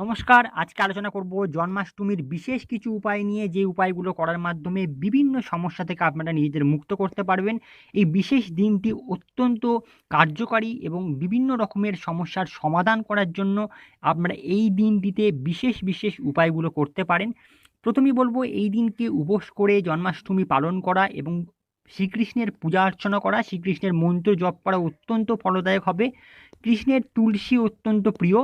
নমস্কার, আজকে আলোচনা করব জন্মাষ্টমীর বিশেষ কিছু উপায় নিয়ে। যে উপায়গুলো করার মাধ্যমে বিভিন্ন সমস্যা থেকে আপনারা নিজেদের মুক্ত করতে পারবেন। এই বিশেষ দিনটি অত্যন্ত কার্যকারী এবং বিভিন্ন রকমের সমস্যার সমাধান করার জন্য আপনারা এই দিনটিতে বিশেষ বিশেষ উপায়গুলো করতে পারেন। প্রথমেই বলব, এই দিনকে উপোস করে জন্মাষ্টমী পালন করা এবং শ্রীকৃষ্ণের পূজা অর্চনা করা। শ্রীকৃষ্ণের মন্ত্র জপ করা অত্যন্ত ফলদায়ক হবে। কৃষ্ণের তুলসী অত্যন্ত প্রিয়।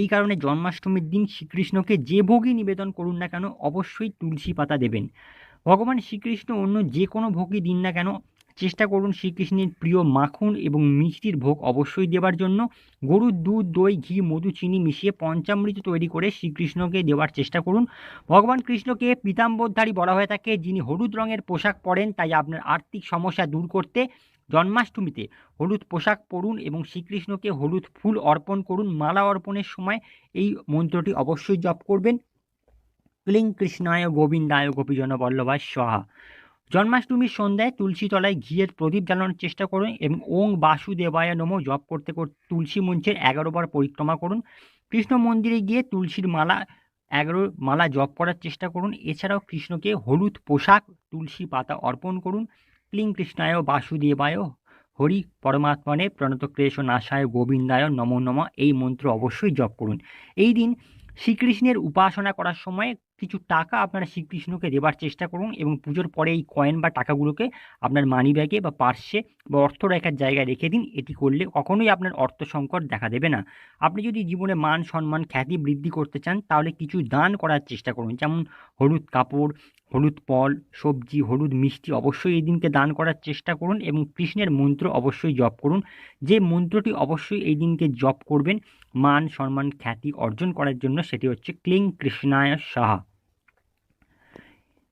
এই কারণে জন্মাষ্টমীর দিন শ্রীকৃষ্ণকে যে ভোগই নিবেদন করুন না কেন, অবশ্যই তুলসী পাতা দেবেন। ভগবান শ্রীকৃষ্ণ অন্য যে কোনো ভোগই দিন না কেন, চেষ্টা করুন শ্রীকৃষ্ণের প্রিয় মাখন এবং মিষ্টির ভোগ অবশ্যই দেওয়ার জন্য। গরুর দুধ, দই, ঘি, মধু, চিনি মিশিয়ে পঞ্চামৃত তৈরি করে শ্রীকৃষ্ণকে দেওয়ার চেষ্টা করুন। ভগবান কৃষ্ণকে পীতাম্বরধারী বলা হয়ে থাকে, যিনি হলুদ রঙের পোশাক পরেন, তাই আপনার আর্থিক সমস্যা দূর করতে জন্মাষ্টমীতে হলুদ পোশাক পরুন এবং শ্রীকৃষ্ণকে হলুদ ফুল অর্পণ করুন। মালা অর্পণের সময় এই মন্ত্রটি অবশ্যই জপ করবেন। ক্লিং কৃষ্ণায় গোবিন্দায় গোপীজন বল্লভায় সহা জন্মাষ্টমীর সন্ধ্যায় তুলসী তলায় ঘিয়ের প্রদীপ জ্বালানোর চেষ্টা করুন এবং ওং বাসুদেবায় নম জপ করতে করতে তুলসী মঞ্চের এগারো বার পরিক্রমা করুন। কৃষ্ণ মন্দিরে গিয়ে তুলসীর মালা, এগারো মালা জপ করার চেষ্টা করুন। এছাড়াও কৃষ্ণকে হলুদ পোশাক, তুলসী পাতা অর্পণ করুন। ক্লিং কৃষ্ণায় বাসুদেবায় হরি পরমাত্মনে প্রণত ক্লেশ নাশায় গোবিন্দায় নম নম। এই মন্ত্র অবশ্যই জপ করুন। এই দিন শ্রীকৃষ্ণের উপাসনা করার সময় কিছু টাকা আপনারা শ্রীকৃষ্ণকে দেবার চেষ্টা করুন এবং পুজোর পরে এই কয়েন বা টাকাগুলোকে আপনার মানি ব্যাগে বা পার্সে বা অর্থ রেখার জায়গায় রেখে দিন। এটি করলে কখনোই আপনার অর্থ সংকট দেখা দেবে না। আপনি যদি জীবনে মান, সম্মান, খ্যাতি বৃদ্ধি করতে চান, তাহলে কিছু দান করার চেষ্টা করুন। যেমন হলুদ কাপড়, হলুদ ফল, সবজি, হলুদ মিষ্টি অবশ্যই এই দিনকে দান করার চেষ্টা করুন এবং কৃষ্ণের মন্ত্র অবশ্যই জপ করুন। যে মন্ত্রটি অবশ্যই এই দিনকে জপ করবেন মান, সম্মান, খ্যাতি অর্জন করার জন্য সেটি হচ্ছে ক্লিং কৃষ্ণায় সাহা।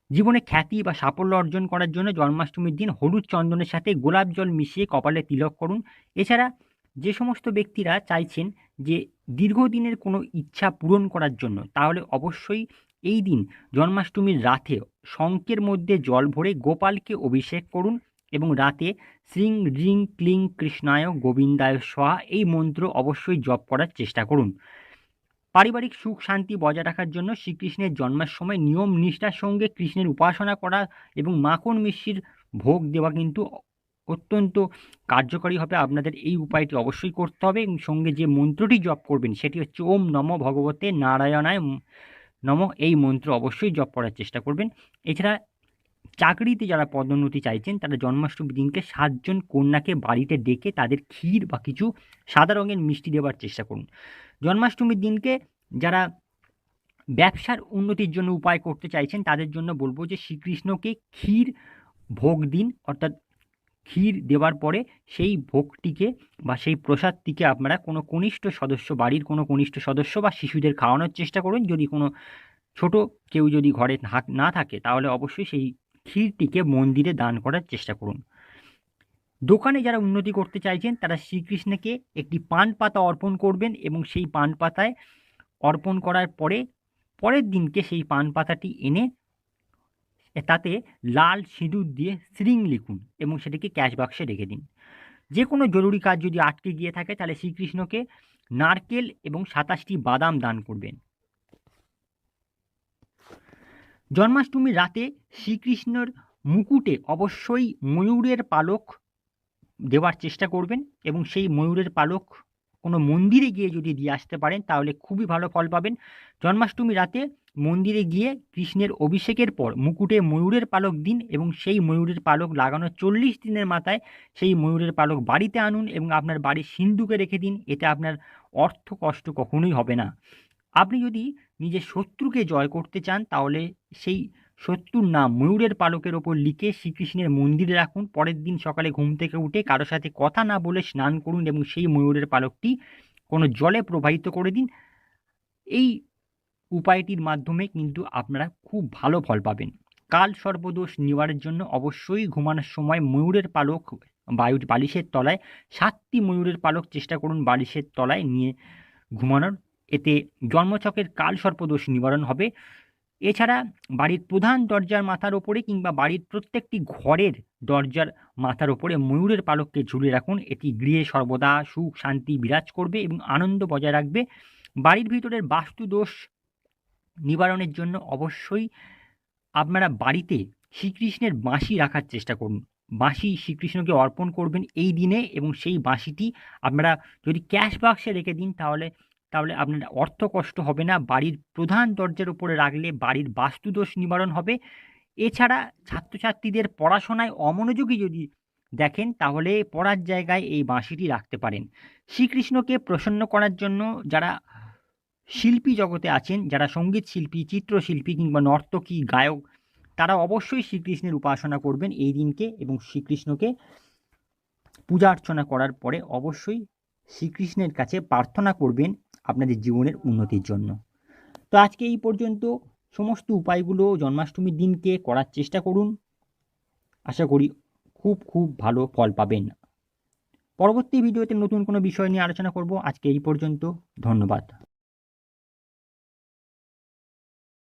জীবনে খ্যাতি বা সাফল্য অর্জন করার জন্য জন্মাষ্টমীর দিন হলুদ চন্দনের সাথে গোলাপ জল মিশিয়ে কপালে তিলক করুন। এছাড়া যে সমস্ত ব্যক্তিরা চাইছেন যে দীর্ঘদিনের কোনো ইচ্ছা পূরণ করার জন্য, তাহলে অবশ্যই এই দিন জন্মাষ্টমীর রাতে শঙ্কের মধ্যে জল ভরে গোপালকে অভিষেক করুন। এবং রাতে শ্রিং রিং ক্লিং কৃষ্ণায় গোবিন্দায় সহা এই মন্ত্র অবশ্যই জপ করার চেষ্টা করুন। পারিবারিক সুখ শান্তি বজায় রাখার জন্য শ্রীকৃষ্ণের জন্মের সময় নিয়ম নিষ্ঠার সঙ্গে কৃষ্ণের উপাসনা করা এবং মাখন মিষ্টির ভোগ দেওয়া কিন্তু অত্যন্ত কার্যকরী হবে। আপনাদের এই উপায়টি অবশ্যই করতে হবে এবং সঙ্গে যে মন্ত্রটি জপ করবেন সেটি হচ্ছে ওম নম ভগবতে নারায়ণায় নম এই মন্ত্র অবশ্যই জপ করার চেষ্টা করবেন। এছাড়া চাকরিতে যারা পদোন্নতি চাইছেন, তারা জন্মাষ্টমী দিনকে সাতজন কন্যাকে বাড়িতে ডেকে তাদের ক্ষীর বা কিছু সাদা রঙের মিষ্টি দেওয়ার চেষ্টা করুন। জন্মাষ্টমীর দিনকে যারা ব্যবসার উন্নতির জন্য উপায় করতে চাইছেন, তাদের জন্য বলব যে শ্রীকৃষ্ণকে ক্ষীর ভোগ দিন, অর্থাৎ ক্ষীর দেওয়ার পরে সেই ভোগটিকে বা সেই প্রসাদটিকে আপনারা কোনো কনিষ্ঠ সদস্য, বাড়ির কোনো কনিষ্ঠ সদস্য বা শিশুদের খাওয়ানোর চেষ্টা করুন। যদি কোনো ছোট কেউ যদি ঘরে না থাকে, তাহলে অবশ্যই সেই ক্ষীরটিকে মন্দিরে দান করার চেষ্টা করুন। দোকানে যারা উন্নতি করতে চাইছেন, তারা শ্রীকৃষ্ণকে একটি পান পাতা অর্পণ করবেন এবং সেই পান পাতায় অর্পণ করার পরে, পরের দিনকে সেই পান পাতাটি এনে তাতে লাল সিঁদুর দিয়ে স্রিং লিখুন এবং সেটিকে ক্যাশ বাক্সে রেখে দিন। যে কোনো জরুরি কাজ যদি আটকে গিয়ে থাকে, তাহলে শ্রীকৃষ্ণকে নারকেল এবং সাতাশটি বাদাম দান করবেন। জন্মাষ্টমীর রাতে শ্রীকৃষ্ণর মুকুটে অবশ্যই ময়ূরের পালক দেওয়ার চেষ্টা করবেন এবং সেই ময়ূরের পালক কোনো মন্দিরে গিয়ে যদি দিয়ে আসতে পারেন, তাহলে খুবই ভালো ফল পাবেন। জন্মাষ্টমী রাতে মন্দিরে গিয়ে কৃষ্ণের অভিষেকের পর মুকুটে ময়ূরের পালক দিন এবং সেই ময়ূরের পালক লাগানোর চল্লিশ দিনের মাথায় সেই ময়ূরের পালক বাড়িতে আনুন এবং আপনার বাড়ির সিন্ধুকে রেখে দিন। এতে আপনার অর্থ কষ্ট কখনোই হবে না। আপনি যদি নিজের শত্রুকে জয় করতে চান, তাহলে সেই শত্রুর নাম ময়ূরের পালকের ওপর লিখে শ্রীকৃষ্ণের মন্দিরে রাখুন। পরের দিন সকালে ঘুম থেকে উঠে কারোর সাথে কথা না বলে স্নান করুন এবং সেই ময়ূরের পালকটি কোনো জলে প্রবাহিত করে দিন। এই উপায়টির মাধ্যমে কিন্তু আপনারা খুব ভালো ফল পাবেন। কাল সর্বদোষ নিবারের জন্য অবশ্যই ঘুমানোর সময় ময়ূরের পালক বায়ু বালিশের তলায় সাতটি ময়ূরের পালক চেষ্টা করুন বালিশের তলায় নিয়ে ঘুমানোর। এতে জন্মছকের কাল সর্পদোষ নিবারণ হবে। এছাড়া বাড়ির প্রধান দরজার মাথার ওপরে কিংবা বাড়ির প্রত্যেকটি ঘরের দরজার মাথার ওপরে ময়ূরের পালককে ঝুলে রাখুন। এটি গৃহে সর্বদা সুখ, শান্তি বিরাজ করবে এবং আনন্দ বজায় রাখবে। বাড়ির ভিতরের বাস্তু দোষ নিবারণের জন্য অবশ্যই আপনারা বাড়িতে শ্রীকৃষ্ণের বাঁশি রাখার চেষ্টা করুন। বাঁশি শ্রীকৃষ্ণকে অর্পণ করবেন এই দিনে এবং সেই বাঁশিটি আপনারা যদি ক্যাশ বাক্সে রেখে দিন তাহলে তাহলে আপনার অর্থ কষ্ট হবে না, বাড়ির প্রধান দরজার উপরে রাখলে বাড়ির বাস্তুদোষ নিবারণ হবে। এছাড়া ছাত্রছাত্রীদের পড়াশোনায় অমনোযোগী যদি দেখেন, তাহলে পড়ার জায়গায় এই বাঁশিটি রাখতে পারেন। শ্রীকৃষ্ণকে প্রসন্ন করার জন্য যারা শিল্পী জগতে আছেন, যারা সংগীত শিল্পী, চিত্রশিল্পী কিংবা নর্তকী, গায়ক, তারা অবশ্যই শ্রীকৃষ্ণের উপাসনা করবেন এই দিনকে এবং শ্রীকৃষ্ণকে পূজা অর্চনা করার পরে অবশ্যই শ্রীকৃষ্ণের কাছে প্রার্থনা করবেন আপনাদের জীবনের উন্নতির জন্য। তো আজকে এই পর্যন্ত সমস্ত উপায়গুলো জন্মাষ্টমীর দিনকে করার চেষ্টা করুন। আশা করি খুব খুব ভালো ফল পাবেন। পরবর্তী ভিডিওতে নতুন কোনো বিষয় নিয়ে আলোচনা করব। আজকে এই পর্যন্ত। ধন্যবাদ।